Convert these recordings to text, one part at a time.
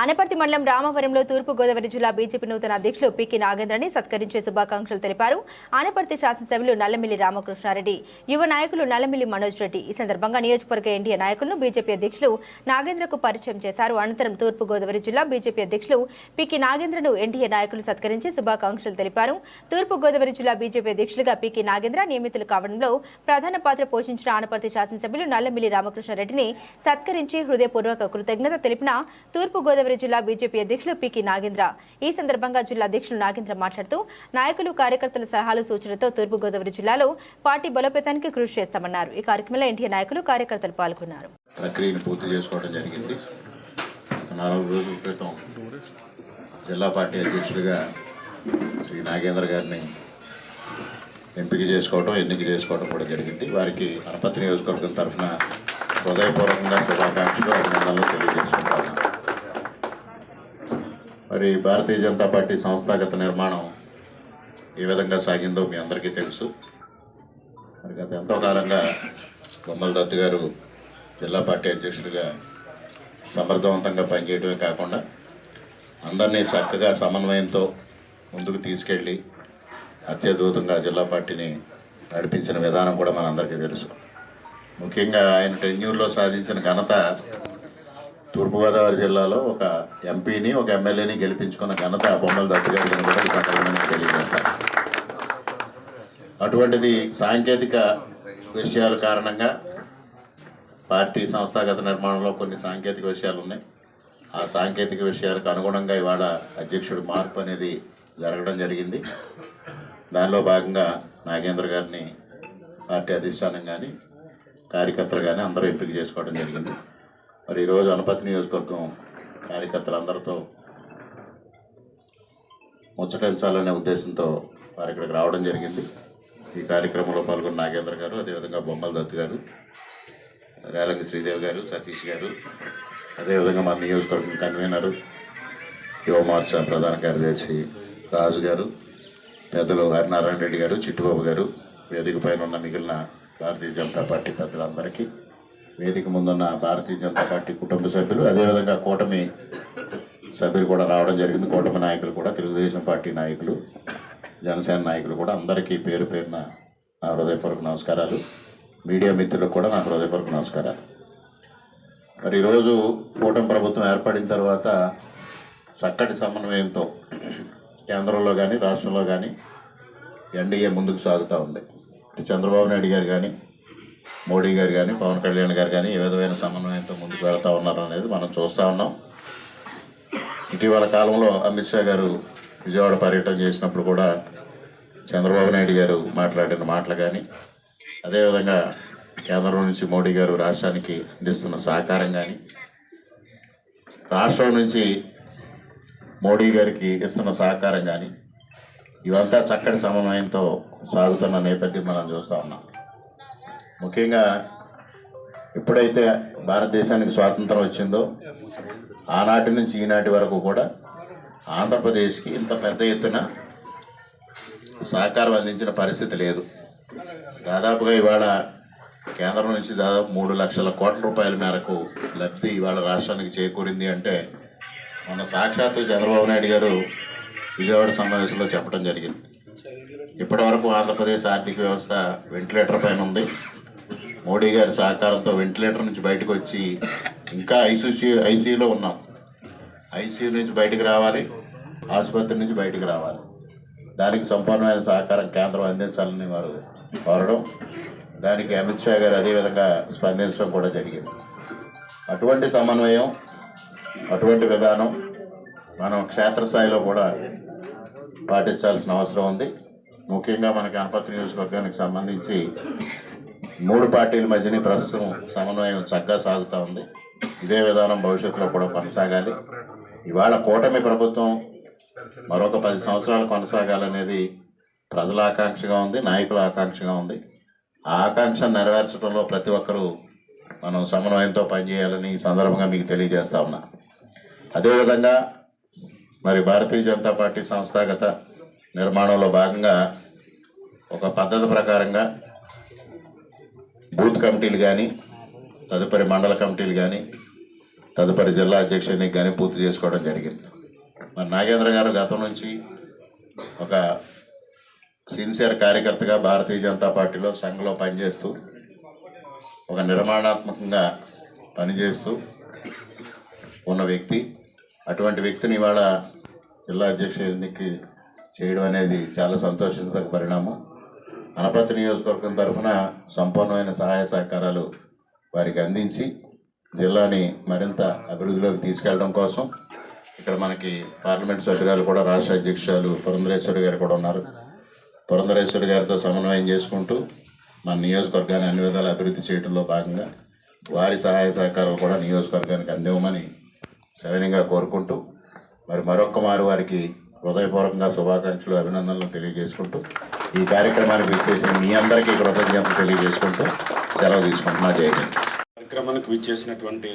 అనపర్తి మండలం రామవరంలో తూర్పు గోదావరి జిల్లా బీజేపీ నూతన అధ్యక్షులు పికి నాగేంద్రని సత్కరించే శుభాకాంక్షలు తెలిపారు. అనపర్తి శాసనసభ్యులు నల్లమిల్లి రామకృష్ణారెడ్డి యువ నాయకులు నల్లమిల్లి మనోజ్ రెడ్డి. ఈ సందర్భంగా నియోజకవర్గ ఎన్డీఏ నాయకులను బీజేపీ అధ్యక్షులు నాగేంద్రకు పరిచయం చేశారు. అనంతరం తూర్పు గోదావరి జిల్లా బీజేపీ అధ్యక్షులు పికి నాగేంద్రను ఎన్డీఏ నాయకులు సత్కరించి శుభాకాంక్షలు తెలిపారు. తూర్పు గోదావరి జిల్లా బీజేపీ అధ్యక్షులుగా పికి నాగేంద్ర నియమితులు కావడంలో ప్రధాన పాత్ర పోషించిన ఆనపర్తి శాసనసభ్యులు నల్లమిల్లి రామకృష్ణారెడ్డిని సత్కరించి హృదయపూర్వక కృతజ్ఞత తెలిపిన తూర్పు గోదావరి జిల్లా బీజేపీ అధ్యక్షులు పికి నాగేంద్ర. ఈ సందర్భంగా జిల్లా అధ్యక్షులు నాగేంద్ర మాట్లాడుతూ నాయకులు కార్యకర్తల సలహాలు సూచనలతో తూర్పు గోదావరి జిల్లాలో పార్టీ బలోపేతానికి కృషి చేస్తామన్నారు. ఈ కార్యక్రమంలో ఎన్టీఏ నాయకులు కార్యకర్తలు పాల్గొన్నారు. ప్రక్రియను పూర్తి చేసుకోవడం జరిగింది. నాలుగు రోజుల క్రితం జిల్లా పార్టీ అధ్యక్షుడిగా శ్రీ నాగేంద్ర గారిని ఎంపిక చేసుకోవడం ఎన్నిక చేసుకోవడం కూడా జరిగింది. వారికి అనపతి నియోజకవర్గం తరఫున హృదయపూర్వకంగా శుభాకాంక్షలు అభినందనలు తెలియజేసుకుంటారు మరి భారతీయ జనతా పార్టీ సంస్థాగత నిర్మాణం ఏ విధంగా సాగిందో మీ అందరికీ తెలుసు. మరి గత ఎంతో కాలంగా బొమ్మల దత్తు గారు జిల్లా పార్టీ అధ్యక్షుడిగా సమర్థవంతంగా పనిచేయడమే కాకుండా అందరినీ చక్కగా సమన్వయంతో ముందుకు తీసుకెళ్ళి అత్యద్భుతంగా జిల్లా పార్టీని నడిపించిన విధానం కూడా మనందరికీ తెలుసు. ముఖ్యంగా ఆయన టెన్యూర్లో సాధించిన ఘనత తూర్పుగోదావరి జిల్లాలో ఒక ఎంపీని ఒక ఎమ్మెల్యేని గెలిపించుకున్న ఘనత బొమ్మల దత్తు కూడా ఈ సందర్భంగా అటువంటిది సాంకేతిక విషయాల కారణంగా పార్టీ సంస్థాగత నిర్మాణంలో కొన్ని సాంకేతిక విషయాలు ఉన్నాయి. ఆ సాంకేతిక విషయాలకు అనుగుణంగా ఇవాళ అధ్యక్షుడు మార్పు అనేది జరగడం జరిగింది. దానిలో భాగంగా నాగేంద్ర గారిని పార్టీ అధిష్టానం కానీ కార్యకర్తలు కానీ అందరూ ఎంపిక చేసుకోవడం జరిగింది. మరి ఈరోజు అనపతి నియోజకవర్గం కార్యకర్తలందరితో ముచ్చటించాలనే ఉద్దేశంతో వారు ఇక్కడికి రావడం జరిగింది. ఈ కార్యక్రమంలో పాల్గొన్న నాగేంద్ర గారు అదేవిధంగా బొమ్మల దత్ గారు రేలంగి శ్రీదేవి గారు సతీష్ గారు అదేవిధంగా మా నియోజకవర్గం కన్వీనరు యువమోర్చా ప్రధాన కార్యదర్శి రాజు గారు పెద్దలు హరినారాయణ రెడ్డి గారు చిట్టుబాబు గారు వేదిక పైన ఉన్న మిగిలిన భారతీయ జనతా పార్టీ పెద్దలందరికీ వేదిక ముందున్న భారతీయ జనతా పార్టీ కుటుంబ సభ్యులు అదేవిధంగా కూటమి సభ్యులు కూడా రావడం జరిగింది. కూటమి నాయకులు కూడా తెలుగుదేశం పార్టీ నాయకులు జనసేన నాయకులు కూడా అందరికీ పేరు పేరున నా హృదయపూర్వక నమస్కారాలు. మీడియా మిత్రులకు కూడా నా హృదయపూర్వక నమస్కారాలు. మరి ఈరోజు కూటమి ప్రభుత్వం ఏర్పడిన తర్వాత చక్కటి సమన్వయంతో కేంద్రంలో కానీ రాష్ట్రంలో కానీ ఎన్డీఏ ముందుకు సాగుతూ ఉంది. చంద్రబాబు నాయుడు గారు కానీ మోడీ గారు కానీ పవన్ కళ్యాణ్ గారు కానీ ఏ విధమైన సమన్వయంతో ముందుకు వెళ్తూ ఉన్నారు అనేది మనం చూస్తూ ఉన్నాం. ఇటీవల కాలంలో అమిత్ షా గారు విజయవాడ పర్యటన చేసినప్పుడు కూడా చంద్రబాబు నాయుడు గారు మాట్లాడిన మాటలు కానీ అదేవిధంగా కేంద్రం నుంచి మోడీ గారు రాష్ట్రానికి అందిస్తున్న సహకారం కానీ రాష్ట్రం నుంచి మోడీ గారికి ఇస్తున్న సహకారం కానీ ఇవంతా చక్కటి సమన్వయంతో సాగుతున్న నేపథ్యం మనం చూస్తూ ఉన్నాం. ముఖ్యంగా ఎప్పుడైతే భారతదేశానికి స్వాతంత్రం వచ్చిందో ఆనాటి నుంచి ఈనాటి వరకు కూడా ఆంధ్రప్రదేశ్కి ఇంత పెద్ద ఎత్తున సహకారం అందించిన పరిస్థితి లేదు. దాదాపుగా ఇవాళ కేంద్రం నుంచి దాదాపు మూడు లక్షల కోట్ల రూపాయల మేరకు లబ్ధి ఇవాళ రాష్ట్రానికి చేకూరింది అంటే మన సాక్షాత్తు చంద్రబాబు నాయుడు గారు విజయవాడ సమావేశంలో చెప్పడం జరిగింది. ఇప్పటివరకు ఆంధ్రప్రదేశ్ ఆర్థిక వ్యవస్థ వెంటిలేటర్ పైన ఉంది. మోడీ గారి సహకారంతో వెంటిలేటర్ నుంచి బయటకు వచ్చి ఇంకా ఐసీసీ ఐసీయూలో ఉన్నాం. ఐసీయూ నుంచి బయటకు రావాలి ఆసుపత్రి నుంచి బయటకు రావాలి. దానికి సంపూర్ణమైన సహకారం కేంద్రం అందించాలని వారు కోరడం దానికి అమిత్ షా గారు అదేవిధంగా స్పందించడం కూడా జరిగింది. అటువంటి సమన్వయం అటువంటి విధానం మనం క్షేత్రస్థాయిలో కూడా పాటించాల్సిన అవసరం ఉంది. ముఖ్యంగా మన గణపతి నియోజకవర్గానికి సంబంధించి మూడు పార్టీల మధ్యనే ప్రస్తుతం సమన్వయం చక్కగా సాగుతూ ఉంది. ఇదే విధానం భవిష్యత్తులో కూడా కొనసాగాలి. ఇవాళ కూటమి ప్రభుత్వం మరొక పది సంవత్సరాలు కొనసాగాలనేది ప్రజల ఆకాంక్షగా ఉంది నాయకుల ఆకాంక్షగా ఉంది. ఆ ఆకాంక్షను నెరవేర్చడంలో ప్రతి ఒక్కరూ మనం సమన్వయంతో పనిచేయాలని ఈ సందర్భంగా మీకు తెలియజేస్తా ఉన్నా. అదేవిధంగా మరి భారతీయ జనతా పార్టీ సంస్థాగత నిర్మాణంలో భాగంగా ఒక పద్ధతి ప్రకారంగా బూత్ కమిటీలు కానీ తదుపరి మండల కమిటీలు కానీ తదుపరి జిల్లా అధ్యక్షుడిని కానీ పూర్తి చేసుకోవడం జరిగింది. మరి నాగేంద్ర గారు గతం నుంచి ఒక సిన్సియర్ కార్యకర్తగా భారతీయ జనతా పార్టీలో సంఘలో పనిచేస్తూ ఒక నిర్మాణాత్మకంగా పనిచేస్తూ ఉన్న వ్యక్తి అటువంటి వ్యక్తిని ఇవాళ జిల్లా అధ్యక్షుడికి చేయడం అనేది చాలా సంతోషించదగ్గ పరిణామం. అనపతి నియోజకవర్గం తరఫున సంపూర్ణమైన సహాయ సహకారాలు వారికి అందించి జిల్లాని మరింత అభివృద్ధిలోకి తీసుకెళ్ళడం కోసం ఇక్కడ మనకి పార్లమెంట్ సభ్యురాలు కూడా రాష్ట్ర అధ్యక్షురాలు పురంధరేశ్వరి గారు కూడా ఉన్నారు. పురంధరేశ్వరి గారితో సమన్వయం చేసుకుంటూ మన నియోజకవర్గాన్ని అన్ని విధాలు అభివృద్ధి చేయడంలో భాగంగా వారి సహాయ సహకారాలు కూడా నియోజకవర్గానికి అందివ్వమని సవినయంగా కోరుకుంటూ మరి మరొక్క మారు వారికి హృదయపూర్వకంగా శుభాకాంక్షలు అభినందనలు తెలియజేసుకుంటూ ఈ కార్యక్రమానికి విచ్చేసిన మీ అందరికీ కృతజ్ఞతలు తెలియజేసుకుంటూ సెలవు తీసుకుంటున్నా. జై కార్యక్రమానికి విచ్చేసినటువంటి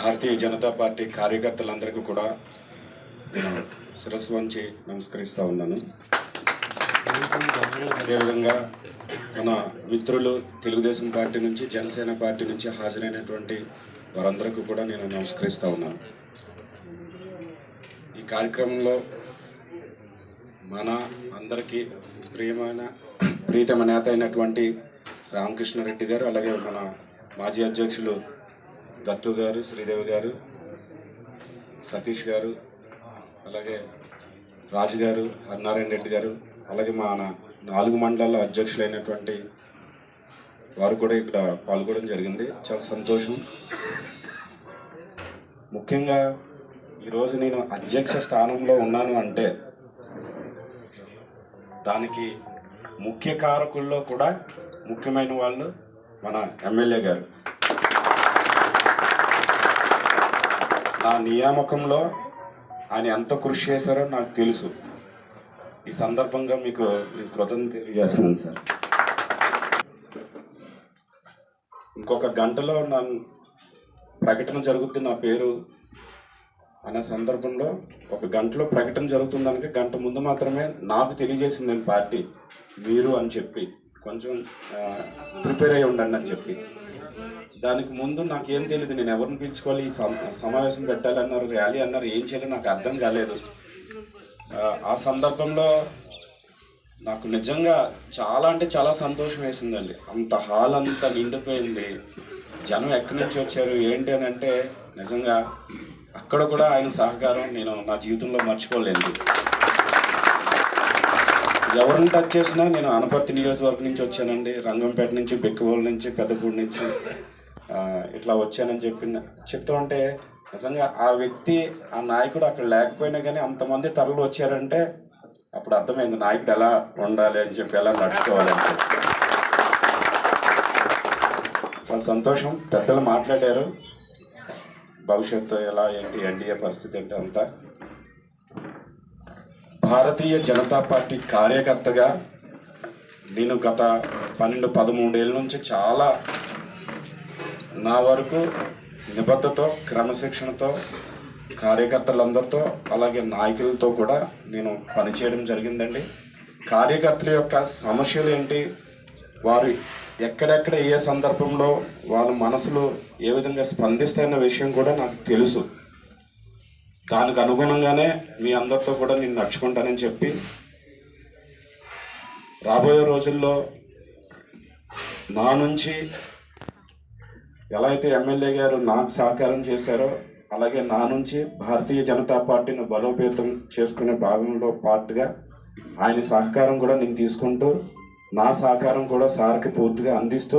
భారతీయ జనతా పార్టీ కార్యకర్తలందరికీ కూడా నేను శిరస్సు వంచి నమస్కరిస్తూ ఉన్నాను. అదేవిధంగా మన మిత్రులు తెలుగుదేశం పార్టీ నుంచి జనసేన పార్టీ నుంచి హాజరైనటువంటి వారందరికీ కూడా నేను నమస్కరిస్తూ ఉన్నాను. ఈ కార్యక్రమంలో మన అందరికీ ప్రియమైన ప్రీతమ నేత అయినటువంటి రామకృష్ణారెడ్డి గారు అలాగే మన మాజీ అధ్యక్షులు దత్తు గారు శ్రీదేవి గారు సతీష్ గారు అలాగే రాజు గారు హరినారాయణ రెడ్డి గారు అలాగే మన నాలుగు మండలాల అధ్యక్షులైనటువంటి వారు కూడా ఇక్కడ పాల్గొనడం జరిగింది. చాలా సంతోషం. ముఖ్యంగా ఈరోజు నేను అధ్యక్ష స్థానంలో ఉన్నాను అంటే దానికి ముఖ్య కారకుల్లో కూడా ముఖ్యమైన వాళ్ళు మన ఎమ్మెల్యే గారు. నా నియామకంలో ఆయన ఎంత కృషి చేశారో నాకు తెలుసు. ఈ సందర్భంగా మీకు నేను కృతజ్ఞత తెలియజేస్తున్నాను సార్. ఇంకొక గంటలో నా ప్రకటన జరుగుతుంది నా పేరు అనే సందర్భంలో ఒక గంటలో ప్రకటన జరుగుతుందనక గంట ముందు మాత్రమే నాకు తెలియజేసింది నేను పార్టీ మీరు అని చెప్పి కొంచెం ప్రిపేర్ అయ్యి ఉండండి అని చెప్పి. దానికి ముందు నాకు ఏం తెలియదు నేను ఎవరిని పిలుచుకోవాలి ఈ సమావేశం పెట్టాలన్నారు ర్యాలీ అన్నారు ఏం చేయాలి నాకు అర్థం కాలేదు. ఆ, ఆ సందర్భంలో నాకు నిజంగా చాలా అంటే చాలా సంతోషం వేసిందండి. అంత హాల్ అంతా నిండిపోయింది. జనం ఎక్కడి నుంచి వచ్చారు ఏంటి అని అంటే నిజంగా అక్కడ కూడా ఆయన సహకారం నేను నా జీవితంలో మర్చిపోలేదు ఎవరిని టచ్ చేసినా నేను అనపర్తి నియోజకవర్గం నుంచి వచ్చానండి రంగంపేట నుంచి బెక్కువోలు నుంచి పెద్దపూడి నుంచి ఇట్లా వచ్చానని చెప్పి చెప్తూ ఉంటే నిజంగా ఆ వ్యక్తి ఆ నాయకుడు అక్కడ లేకపోయినా కానీ అంతమంది తరలు వచ్చారంటే అప్పుడు అర్థమైంది నాయకుడు ఎలా ఉండాలి అని చెప్పి ఎలా నడుచుకోవాలి అని చెప్పి. చాలా సంతోషం. పెద్దలు మాట్లాడారు. భవిష్యత్తు ఎలా ఏంటి ఎన్డీఏ పరిస్థితి ఏంటి అంతా? భారతీయ జనతా పార్టీ కార్యకర్తగా నేను గత పన్నెండు పదమూడేళ్ళ నుంచి చాలా నా వరకు నిబద్ధతో క్రమశిక్షణతో కార్యకర్తలందరితో అలాగే నాయకులతో కూడా నేను పనిచేయడం జరిగిందండి. కార్యకర్తల యొక్క సమస్యలు ఏంటి వారి ఎక్కడెక్కడ ఏ సందర్భంలో వాళ్ళ మనసులో ఏ విధంగా స్పందిస్తాయన్న విషయం కూడా నాకు తెలుసు. దానికి అనుగుణంగానే మీ అందరితో కూడా నేను నడుచుకుంటానని చెప్పి రాబోయే రోజుల్లో నా నుంచి ఎలా అయితే ఎమ్మెల్యే గారు నాకు సహకారం చేశారో అలాగే నా నుంచి భారతీయ జనతా పార్టీని బలోపేతం చేసుకునే భాగంలో పార్ట్గా ఆయన సహకారం కూడా నేను తీసుకుంటూ నా సహకారం కూడా సార్కి పూర్తిగా అందిస్తూ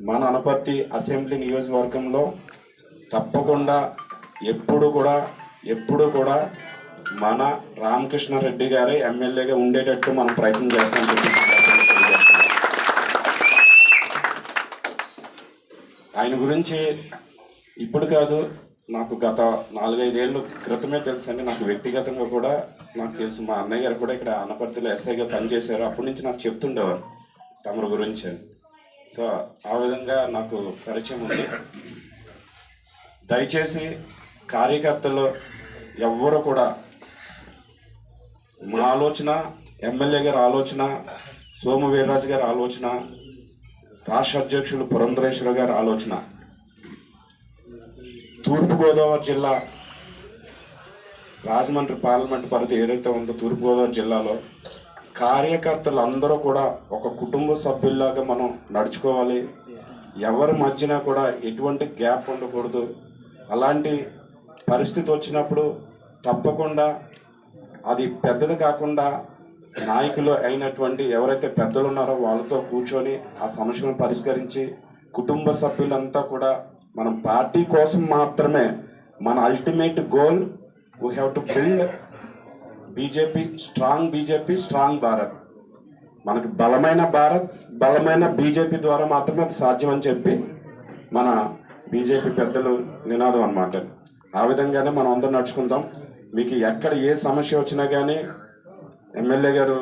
మన అనపర్తి అసెంబ్లీ నియోజకవర్గంలో తప్పకుండా ఎప్పుడు కూడా ఎప్పుడు కూడా మన రామకృష్ణారెడ్డి గారే ఎమ్మెల్యేగా ఉండేటట్టు మనం ప్రయత్నం చేస్తాం ఆయన గురించి ఇప్పుడు కాదు నాకు గత నాలుగైదేళ్ళు క్రితమే తెలుసండి నాకు వ్యక్తిగతంగా కూడా నాకు తెలుసు మా అన్నయ్య గారు కూడా ఇక్కడ అనపర్తిలో ఎస్ఐగా పనిచేశారు అప్పటి నుంచి నాకు చెప్తుండేవారు తమరు గురించి. సో ఆ విధంగా నాకు పరిచయం ఉంది. దయచేసి కార్యకర్తలు ఎవ్వరు కూడా మా ఆలోచన ఎమ్మెల్యే గారి ఆలోచన సోము వీర్రాజు గారి ఆలోచన రాష్ట్ర అధ్యక్షులు పురంధరేశ్వర గారి ఆలోచన. తూర్పుగోదావరి జిల్లా రాజమండ్రి పార్లమెంట్ పరిధి ఏదైతే ఉందో తూర్పుగోదావరి జిల్లాలో కార్యకర్తలు అందరూ కూడా ఒక కుటుంబ సభ్యుల్లాగా మనం నడుచుకోవాలి. ఎవరి మధ్యన కూడా ఎటువంటి గ్యాప్ ఉండకూడదు. అలాంటి పరిస్థితి వచ్చినప్పుడు తప్పకుండా అది పెద్దది కాకుండా నాయకులు అయినటువంటి ఎవరైతే పెద్దలు ఉన్నారో వాళ్ళతో కూర్చొని ఆ సమస్యలను పరిష్కరించి కుటుంబ సభ్యులంతా కూడా మనం పార్టీ కోసం మాత్రమే మన ultimate goal we have to build BJP strong BJP strong Bharat మనకు బలమైన భారత్ బలమైన బీజేపీ ద్వారా మాత్రమే అది సాధ్యమని చెప్పి మన బీజేపీ పెద్దలు నినాదం అన్నమాట. ఆ విధంగానే మనం అందరం నడుచుకుందాం. మీకు ఎక్కడ ఏ సమస్య వచ్చినా కానీ ఎమ్మెల్యే గారు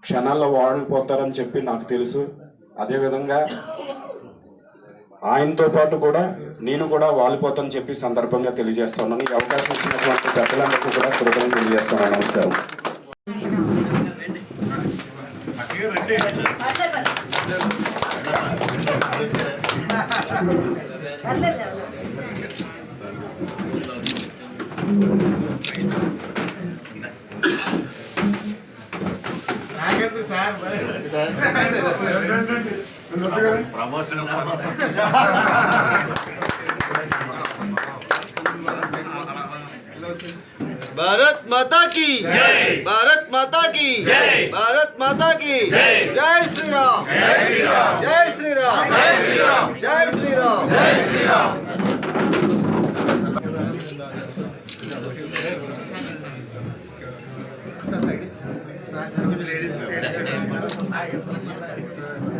క్షణాల్లో వాడిపోతారని చెప్పి నాకు తెలుసు. అదేవిధంగా ఆయనతో పాటు కూడా నేను కూడా వాలిపోతానని చెప్పి సందర్భంగా తెలియజేస్తున్నాను ఈ అవకాశం ఇచ్చినటువంటి పెద్దలందరికీ కూడా కృతజ్ఞతలు తెలియజేస్తున్నాను. నమస్కారం. भारत माता की जय भारत माता की जय भारत माता की जय जय श्री राम जय श्री राम जय श्री राम जय श्री राम जय श्री राम जय श्री राम సహకారం కావాలి జిల్లా నడపాలంటే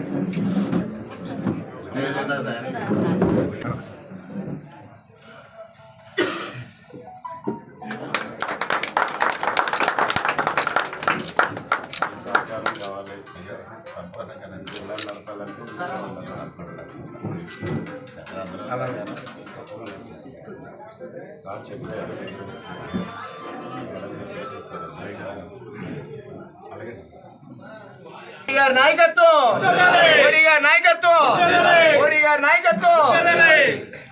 సార్ చెప్పారు అలాగే గారి నాయకత్వం. మోడీ గారి నాయకత్వం. మోడీ గారి నాయకత్వం.